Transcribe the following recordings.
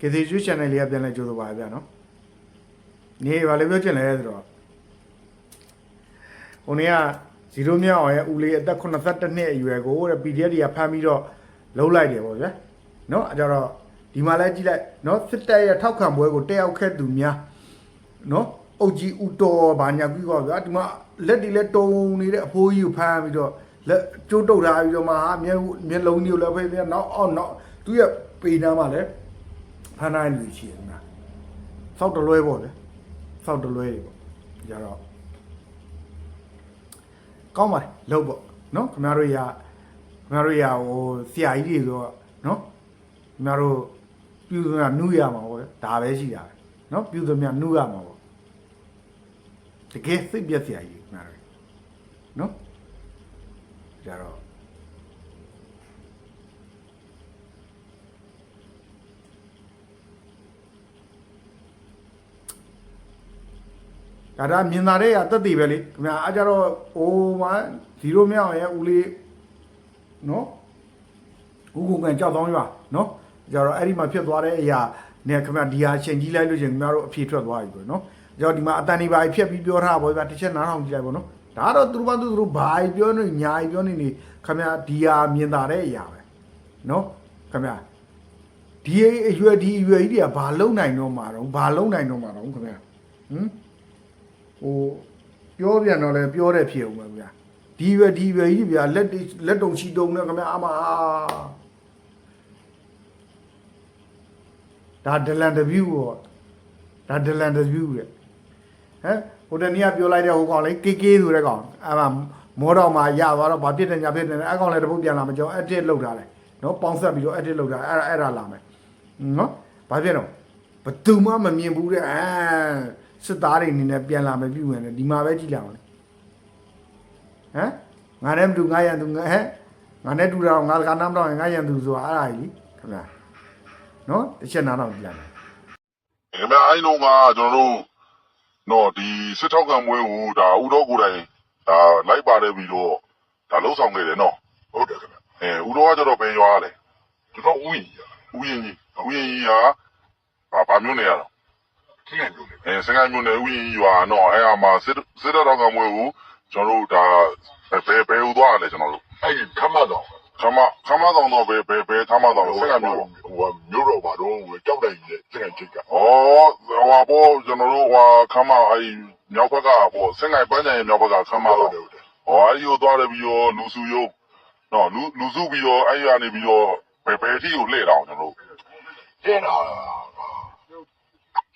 ကေစီကျွ channel လေးကပြန်လဲကြိုးစားပါဗျာနော်နေပါလေပြောချင်လဲဆိုတော့ဟိုနေ့ကဇီရိုမြောက်အောင်ရဲ့ဦးလေးအသက်82နှစ်အရွယ်ကိုတဲ့ PDF တွေကဖမ်းပြီးတော့လှုပ်လိုက်တယ်ပေါ့ဗျာနော်အဲကြတော့ဒီမှာလဲကြည့်လိုက်နော်စစ်တပ်ရဲ့ထောက်ခံပွဲကိုတက်ရောက်ခဲ့သူများနော်အုတ်ကြီးဦးတော်ဘာညာပြီးတော့ဗျာဒီမှာလက်တွေလဲတုံနေတဲ့အဖိုးကြီးကိုဖမ်းပြီးတော့လက်ကျိုးတုတ်ထားပြီးတော့မှဟာမျက်မျက်လုံးကြီးကိုလည်းဖိပြီးတော့နောက်အောက်နောက်သူရဲ့ပေနာမှာလဲ ဖမ်းနိုင်လူရှိတယ်နော်စောက်တလွဲပေါ့ဗျာစောက်တလွဲတွေပေါ့ကြတော့ကောင်းပါတယ်လုပ်ပေါ့နော်ခင်ဗျားတို့ရခင်ဗျားတို့ရဟိုဆရာကြီးတွေဆိုတော့နော်ခင်ဗျားတို့ပြုသမျှနူးရမှာပေါ့ဒါပဲရှိတာပဲနော်ပြုသမျှနူးရမှာပေါ့တကယ်စိတ်ပြက်ဆရာကြီးခင်ဗျားတို့နော်ကြတော့ ဒါဒါမြင်လာတဲ့ရတက်တည်ပဲလေခင်ဗျာအားကြတော့ဟိုမှာ0မြောက်ရဲ့ဦးလေးနော်ဦးကုန်းကန်ကြောက်တောင်းရွာနော်ကြတော့အဲ့ဒီမှာဖြစ်သွားတဲ့အရာနဲ့ခင်ဗျာဒီဟာရှင်ကြီးလိုက်လို့ရှင်ခင်ဗျားတို့အဖြေထွက်သွားပြီပေါ့နော်ကြတော့ဒီမှာအတန်ဒီပါဖြတ်ပြီးပြောထားပါဗျာတစ်ချက်နားထောင်ကြည့်လိုက်ပေါ့နော်ဒါတော့သူတို့ဘာသူတို့ဘာပြောနေညာပြောနေနေခင်ဗျာဒီဟာမြင်တာတဲ့အရာပဲနော်ခင်ဗျာဒီအရွယ်ဒီအရွယ်ကြီးတွေကဘာလုံနိုင်တော့မှာတော့ဘာလုံနိုင်တော့မှာတော့ခင်ဗျာဟမ် ဟိုပြောပြန်တော့လဲပြောတဲ့ဖြစ်အောင်ပဲဗျာဒီပဲဒီပဲကြီးဗျာလက်တွေလက်တုံချီတုံနဲ့ခင်ဗျာအမဒါဒလန်တဗျူပေါ့ဒါဒလန်တဗျူတဲ့ဟမ်ဟိုတနေ့ကပြောလိုက်တဲ့ဟိုကောင်လေးကေကေဆိုတဲ့ကောင်အမမောတော့မှရသွားတော့ဘာဖြစ်တယ်ညာဖြစ်တယ်အဲ့ကောင်လည်းတပုတ်ပြန်လာမကြောက် edit လုပ်ထားတယ်နော်ပေါင်းဆက်ပြီးတော့ edit လုပ်ထားအဲ့ဒါအဲ့ဒါလာမယ်နော်ဘာဖြစ်တော့ဘယ်သူမှမမြင်ဘူးတဲ့အဲ စစ်သားတွေအနေနဲ့ပြန်လာမယ်ပြုဝင်တယ်ဒီမှာပဲကြည့်လိုက်အောင်လေဟမ်ငါနဲ့မတူငါရန်သူငါဟဲ့ငါနဲ့တူတာငါကနားမတော့ငါရန်သူဆိုတာအဲ့ဒါကြီးခင်ဗျာနော်တစ်ချက်နားတော့ကြည့်လိုက်မယ်အဲမအဲ့လုံးကကျွန်တော်တို့တော့ဒီစစ်ထောက်ကံပွဲကိုဒါဥတော်ကိုယ်တိုင်ဒါလိုက်ပါတယ်ပြီးတော့ဒါလှုပ်ဆောင်ခဲ့တယ်နော်ဟုတ်တယ်ခင်ဗျအဲဥတော်ကကျတော့ဘယ်ရွာလဲကျွန်တော်ဥယျာဉ်ဥယျာဉ်ကြီးဥယျာဉ်ကြီးကဘာဘာမျိုးနေရတော့ စင်ကမျိုးနေအဲစင်ကမျိုးနေဥယျာဉ်ကြီးရွာနော်အဲအမှာစစ်စစ်ထောက်ကံပွဲကိုကျွန်တော်တို့ဒါဘယ်ဘယ်ဟိုသွားလဲကျွန်တော်တို့အဲ့ဒီခမတော့ခမခမဆောင်တော့ဘယ်ဘယ်ဘယ်ခမဆောင်စင်ကမျိုးပေါ့ဟိုမျိုးတော့ဘာတော့ကြောက်တိုင်ကြီးစင်ကချိတ်ကဩဟိုဟာပေါ့ကျွန်တော်တို့ဟာခမအဲ့မြောက်ဘက်ကပေါ့စင်ကိုင်ပန်းကြံရဲ့မြောက်ဘက်ကခမတော့တယ်ဟုတ်တယ်ဟောအဲ့ဒီကိုသွားတယ်ပြီးတော့လူစုယုံနော်လူလူစုပြီးတော့အဲ့ရနေပြီးတော့ဘယ်ဘယ်ที่ကိုလှည့်တာအောင်ကျွန်တော်တို့ကျင်းတာ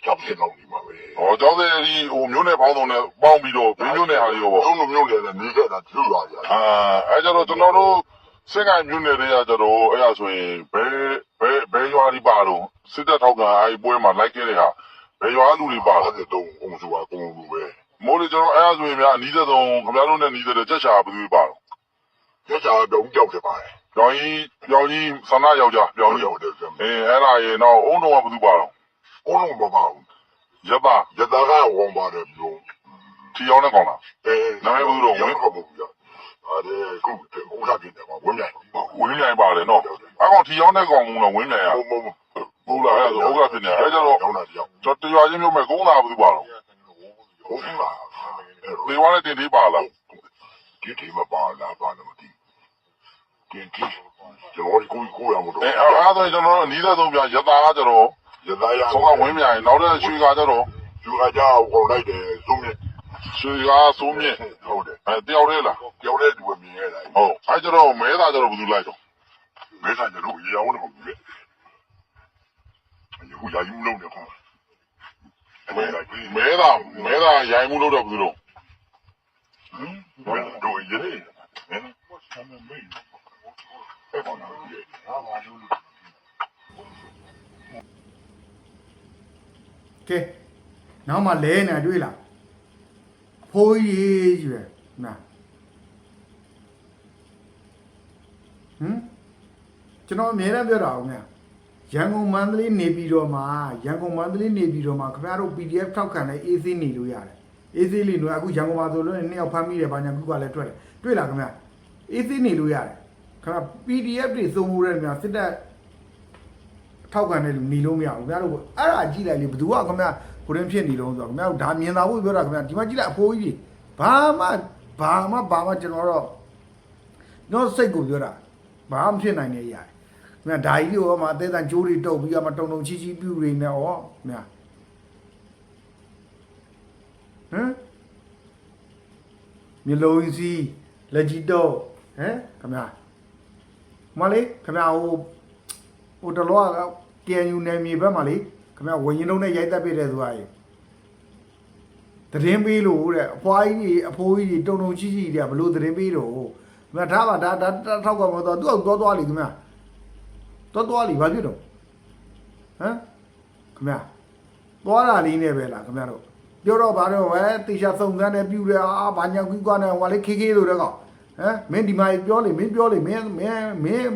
ကြောက်စင်တော့ဒီမှာပဲဟောကျောင်းသားဒီဟိုမျိုးနယ်ပေါင်းစုံနဲ့ပေါင်းပြီးတော့ဘင်းမျိုးနယ်ဟာရောပေါ့လုံးလုံးမျိုးလည်းနေခဲ့တာသူ့ပါကြာအာအဲ့ကြတော့ကျွန်တော်တို့စင်ကိုင်မျိုးနယ်တွေကကြတော့အဲ့ရဆိုရင်ဘယ်ဘယ်ဘယ်ရွာဒီပါတော့စစ်တပ်ထောက်ကအဲ့ပွဲမှာလိုက်ခဲ့တဲ့ဟာဘယ်ရွာလူတွေပါဟုလဲတ်တယ်တော့အုံစုပါအုံစုပဲမိုးလေကျွန်တော်အဲ့ရဆိုရင်များအနီးသက်ဆုံးခင်ဗျားတို့နဲ့နီးတဲ့ကြက်ချာဘယ်သူတွေပါတော့ကျချာတော့ကြောက်တယ်ပါတယ်ပြောင်းကြီးပြောင်းကြီးဆန္ဒယောက်ျားပြောင်းကြီးရောက်တယ်ကျန်အဲအဲ့ဒါရေတော့အုံတော်ကဘယ်သူပါတော့ အုံလုံးမပါဘူးရပါရတာကဝန်ပါတယ်ပြောထီအောင်နဲ့ကောင်းလားအဲနာမည်ဘယ်လိုတော့ဝင်ခေါ်မှုကြာအဲ့ဒါခုဥစားပြတယ်မှာဝင်မြိုင်ဝင်းမြိုင်ပါတယ်နော်အကောင်ထီအောင်နဲ့ကောင်းမှုတော့ဝင်းမြိုင်ရမမမဟုတ်လားအဲ့ဒါဥက္ကဋ္ဌဖြစ်နေအဲ့ကြတော့ကျောင်းသားတယောက်ကျွန်တော်တရားချင်းမျိုးမဲ့ကုန်းလာဘယ်သူပါတော့ဟုတ်လားလေဝါနဲ့တင်သေးပါလားဒီဒီမပါလားပါလို့မသိဒီဒီကျွန်တော်ကိုကိုရမလို့အဲအဲ့ဒါဆိုကျွန်တော်တို့အနီးသက်ဆုံးပြရတာကကြတော့ ရတာရဆုံးကဝင်းမြိုင်နောက်တဲ့ရွှေကကြတော့ယူကကြောက်ဝင်လိုက်တယ်သုံးမြရွှေကစိုးမြင့်ဟုတ်တယ်အဲတယောက်တည်းလားကြောက်တဲ့သူကမြင်ရတာဟုတ်အဲ့ကြတော့မဲသားကြတော့ဘယ်သူလိုက်တော့မဲဆိုင်ကျတော့ရေအောင်တော့ဘူးလေယူရယူလုံးနေခေါ်မဲလိုက်ပြီမဲသားမဲသားရိုင်မှုလို့တော့ဘယ်သူတော့ဟမ်တို့ရေဟမ်ဆမ်းမေးအဲ့ပေါ်လာပြီဟာပါလို့ ကဲနောက်မှလဲနေတွေ့လားအဖိုးကြီးကြီးပဲနာဟမ်ကျွန်တော်အမြဲတမ်းပြောတာအောင်များရန်ကုန်မန္တလေးနေပြည်တော်မှာရန်ကုန်မန္တလေးနေပြည်တော်မှာခင်ဗျားတို့ PDF ထောက်ခံတဲ့ AC နေလို့ရတယ် AC နေလို့အခုရန်ကုန်မှာဆိုလို့နှစ်ယောက်ဖမ်းမိတယ်ဘာညာခုကလည်းတွေ့တယ်တွေ့လားခင်ဗျာ AC နေလို့ရတယ်ခင်ဗျာ PDF တွေစုံမှုတဲ့များစစ်တပ် ထောက်ခံတယ်လို့หนีလို့မရဘူးခင်ဗျားတို့အဲ့ဒါကြည့်လိုက်လေဘယ်သူကခင်ဗျာကိုရင်ဖြစ်နေလို့ဆိုတော့ခင်ဗျားတို့ဒါမြင်သာဖို့ပြောတာခင်ဗျာဒီမှာကြည့်လိုက်အဖိုးကြီးဘာမှဘာမှဘာမှကျွန်တော်တော့တော့စိတ်ကိုပြောတာဘာမှဖြစ်နိုင်နေရတယ်ခင်ဗျာဒါကြီးကိုမှအသေးတန်ကြိုးတွေတုပ်ပြီးတော့မှတုံတုံချီချီပြူတွေနဲ့ဩခင်ဗျာဟမ်မျိုးလုံးစီလက်ကြီးတော့ဟမ်ခင်ဗျာမလေးခင်ဗျာဟိုဟိုတလောက KNU နယ်မြေဘက်မှာလေခင်ဗျာဝင်းရင်လုံးနဲ့ရိုက်တက်ပြတဲ့သူကရေသတင်းပေးလို့တဲ့အဖွားကြီးအဖိုးကြီးတုံတုံချီချီတွေကဘလို့သတင်းပေးတော့ခင်ဗျာဒါပါဒါဒါထောက်ကမတော့သူကသွားသွားလိခင်ဗျာသွားသွားလိဘာဖြစ်တော့ဟမ်ခင်ဗျာသွားတာလေးနဲ့ပဲလားခင်ဗျာတို့ပြောတော့ဗါတော့ပဲတေချာစုံစမ်းတယ်ပြူတယ်အာဘာညာကွီးကွာနဲ့ဟိုလေခေခေလို့တဲ့ကောင်ဟမ်မင်းဒီမှာပြောလေမင်းပြောလေမင်းမင်းမင်း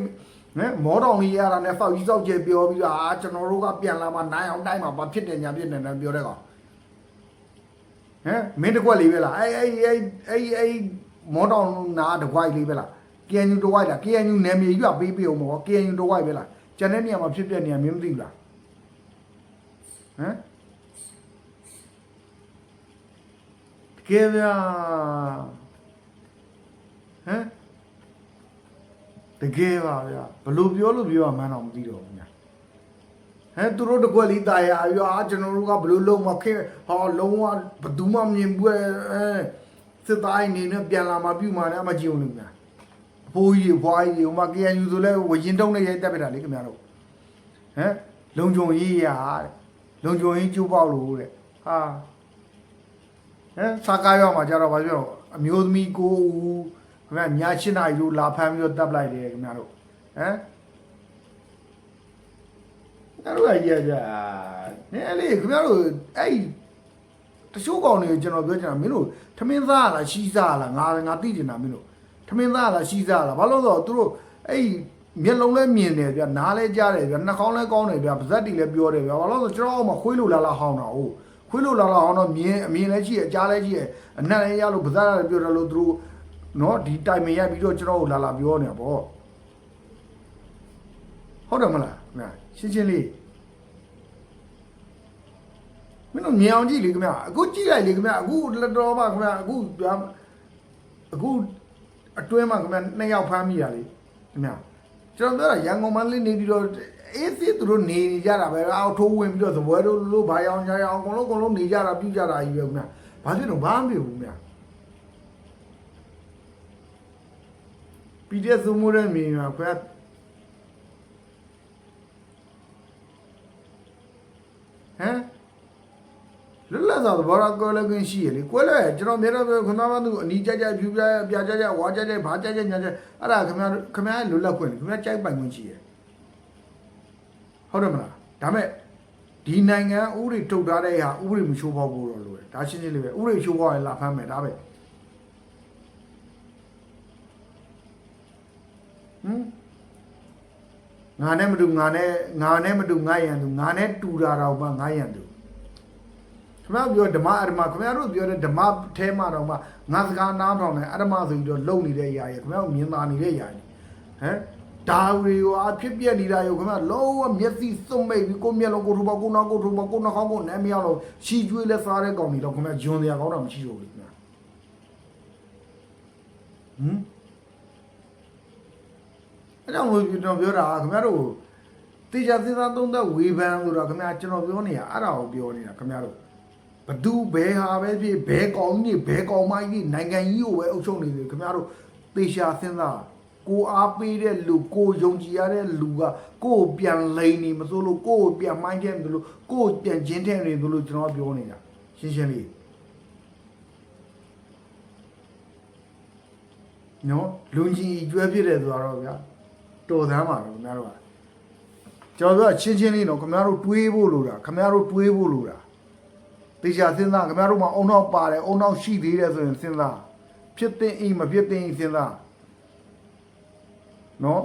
နဲမောတော်ကြီးရတာနဲ့ဖောက်ကြီးစောက်ကျပြောပြီးတော့အာကျွန်တော်တို့ကပြန်လာမှနိုင်အောင်တိုင်းမှာဘာဖြစ်တယ်ညာဖြစ်တယ်နဲ့ပြောတဲ့ကောင်ဟမ်မင်းတစ်ခွက်လေးပဲလားအဲ့အဲ့အဲ့အဲ့အဲ့မောတော်နာတစ်ခွက်လေးပဲလား KNU တစ်ခွက်လား KNU နယ်မြေကြီးကပေးပေးအောင်မော KNU တစ်ခွက်ပဲလားကျန်တဲ့နေရာမှာဖြစ်ပြနေရမင်းမသိဘူးလားဟမ်ကဲဗျာဟမ် တကယ်ပါဗျာဘလို့ပြောလို့ပြောရမှန်းတော့မသိတော့ဘူးညာဟဲ့သူတို့တကွက်လေးตายရရွာကျွန်တော်တို့ကဘလို့လုံးမခဲဟောလုံးဝဘယ်သူမှမမြင်ဘူးအဲစစ်သားအနေနဲ့ပြန်လာမှပြုမှလည်းမကြည့်ဘူးလို့ညာအဖိုးကြီးဘွားကြီးဟိုမှာ KNU ဆိုလဲဝရင်တုံးနဲ့ရိုက်တက်ပြတာလေခင်ဗျားတို့ဟမ်လုံကြုံရေးရတဲ့လုံကြုံရေးကျိုးပေါက်လို့တဲ့ဟာဟမ်စာကားရောက်မှာကြတော့ဗာပြောအမျိုးသမီးကိုဦး ခင်ဗျာည7နာရီလို့လာဖမ်းပြီးတော့တပ်လိုက်တယ်ခင်ဗျားတို့ဟမ်အဲ့လိုရကြနည်းလေခင်ဗျားတို့အဲ့တချို့ကောင်တွေကျွန်တော်ပြောချင်တာမင်းတို့ထမင်းသားလားရှိစားလားငါငါသိချင်တာမင်းတို့ထမင်းသားလားရှိစားလားဘာလို့လဲဆိုတော့သူတို့အဲ့မျက်လုံးလဲမြင်တယ်ဗျာနားလဲကြားတယ်ဗျာနှာခေါင်းလဲကောင်းတယ်ဗျာပါးစပ်တီလဲပြောတယ်ဗျာဘာလို့လဲဆိုတော့ကျွန်တော်အောက်မှာခွေးလိုလာလာဟောင်းတာဟုတ်ခွေးလိုလာလာဟောင်းတော့မြင်အမြင်လဲရှိရအကြားလဲရှိရအနက်လဲရလို့ပါးစပ်လဲပြောတယ်လို့သူတို့ နော်ဒီတိုင်မင်ရိုက်ပြီးတော့ကျွန်တော်ကိုလာလာပြောနေတာပေါ့ဟုတ်တယ်မလားခင်ဗျာရှင်းရှင်းလေးမင်းတို့မြင်အောင်ကြည့်လေခင်ဗျာအခုကြည့်လိုက်လေခင်ဗျာအခုလက်တော်ပါခင်ဗျာအခုဗျာအခုအတွင်းမှာခင်ဗျာနှစ်ယောက်ဖမ်းမိတာလေခင်ဗျာကျွန်တော်ပြောတာရန်ကုန်မန္တလေးနေပြီးတော့အေးစစ်သူတို့နေနေကြတာပဲအောက်ထိုးဝင်ပြီးတော့သဘွဲတို့လို့ဘာရောင်ညာရောင်အကုန်လုံးအကုန်လုံးနေကြတာပြကြတာကြီးပဲခင်ဗျာဘာဖြစ်လို့ဘာမှမဖြစ်ဘူးခင်ဗျာ PDF သုံးမိုးတဲ့မြေမှာခွဲဟမ်လွတ်လပ်စွာသဘောထားကွဲလွဲခွင့်ရှိရလေကွဲလွဲကျွန်တော်မြေတော့ခဏမှသူအနီးကြကြဖြူပြပြကြကြဝါကြကြဘာကြကြညာကြအဲ့ဒါခင်ဗျားခင်ဗျားလွတ်လပ်ခွင့်ခင်ဗျားကြိုက်ပိုင်ခွင့်ရှိရဟုတ်တယ်မလားဒါမဲ့ဒီနိုင်ငံဥပဒေထုတ်ထားတဲ့ဟာဥပဒေမချိုးဖောက်ဖို့တော့လိုတယ်ဒါရှင်းရှင်းလေးပဲဥပဒေချိုးဖောက်ရင်လာဖမ်းမယ်ဒါပဲ ဟမ်ငါနဲ့မတူငါနဲ့ငါနဲ့မတူငါရန်သူငါနဲ့တူတာတော့မှငါရန်သူခင်ဗျားပြောဓမ္မအဓမ္မခင်ဗျားတို့ပြောတဲ့ဓမ္မအဲမှာတော့မှငါစကားနားထောင်တယ်အဓမ္မဆိုပြီးတော့လုံနေတဲ့ຢာရယ်ခင်ဗျားတို့မြင်သာနေတဲ့ຢာရယ်ဟမ်ဒါတွေကိုအဖြစ်ပြက်နေတာရောခင်ဗျားလုံးဝမျက်စိစုံမိတ်ပြီးကိုမျက်လုံးကိုထူပါကိုနောက်ကိုထူပါကိုနှာခေါင်းကိုနမ်းမရလို့ရှီကျွေးလဲစားတဲ့ကောင်တွေတော့ခင်ဗျားဂျွန်စရာကောင်းတာမရှိတော့ဘူးခင်ဗျာဟမ် အဲ့ကြောင့်လို့ကျွန်တော်ပြောတာခင်ဗျားတို့တေချာစဉ်းစားသုံးသပ်ဝေဖန်ဆိုတော့ခင်ဗျာကျွန်တော်ပြောနေတာအဲ့ဒါကိုပြောနေတာခင်ဗျားတို့ဘသူဘဲဟာပဲဖြစ်ဘဲကောင်ကြီးဘဲကောင်မကြီးနိုင်ငံကြီးကိုပဲအုပ်ချုပ်နေတယ်ခင်ဗျားတို့တေချာစဉ်းစားကိုအားပေးတဲ့လူကိုယုံကြည်ရတဲ့လူကကိုယ်ပြန်လိန်နေမစိုးလို့ကိုယ်ပြန်မိုင်းတဲ့မလို့ကိုယ်ပြန်ကျင်းတဲ့နေလို့ကျွန်တော်ပြောနေတာရှင်းရှင်းလေးနော်လူကြီးကျွဲဖြစ်တယ်ဆိုတော့ဗျာ တော်သမ်းပါတော့ခင်ဗျားတို့ကကျွန်တော်ပြောချင်းချင်းလေးတော့ခင်ဗျားတို့တွေးဖို့လိုတာခင်ဗျားတို့တွေးဖို့လိုတာတေချာစဉ်းစားခင်ဗျားတို့မှာအုံနောက်ပါတယ်အုံနောက်ရှိသေးတယ်ဆိုရင်စဉ်းစားဖြစ်တဲ့အိမ်မဖြစ်တဲ့အိမ်စဉ်းစားနော်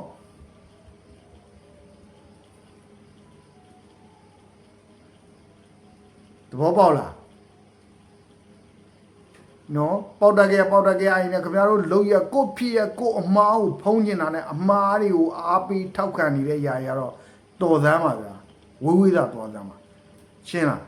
တဘောပေါက်လား နော်ပေါက်တကယ်ပေါက်တကယ်အိုင်နဲ့ခင်ဗျားတို့လုံရကိုဖြစ်ရကိုအမားကိုဖုံးကျင်တာနဲ့အမားတွေကိုအားပေးထောက်ခံနေတဲ့ຢာရတော့တော်သမ်းပါဗျာဝေးဝေးသာသွားကြမှာရှင်းလား